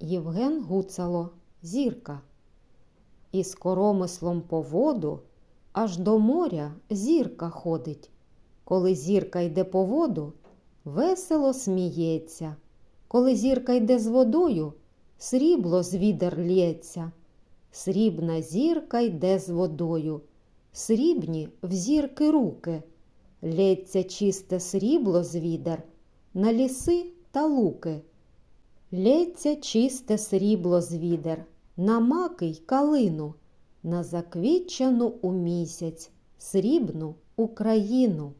Євген Гуцало Зірка. Із коромислом по воду аж до моря зірка ходить. Коли зірка йде по воду, весело сміється. Коли зірка йде з водою, срібло з відер лється. Срібна зірка йде з водою, срібні в зірки руки. Лється чисте срібло з відер на ліси та луки. Лється чисте срібло з відер, на маки й калину, на заквітчану у місяць срібну Україну.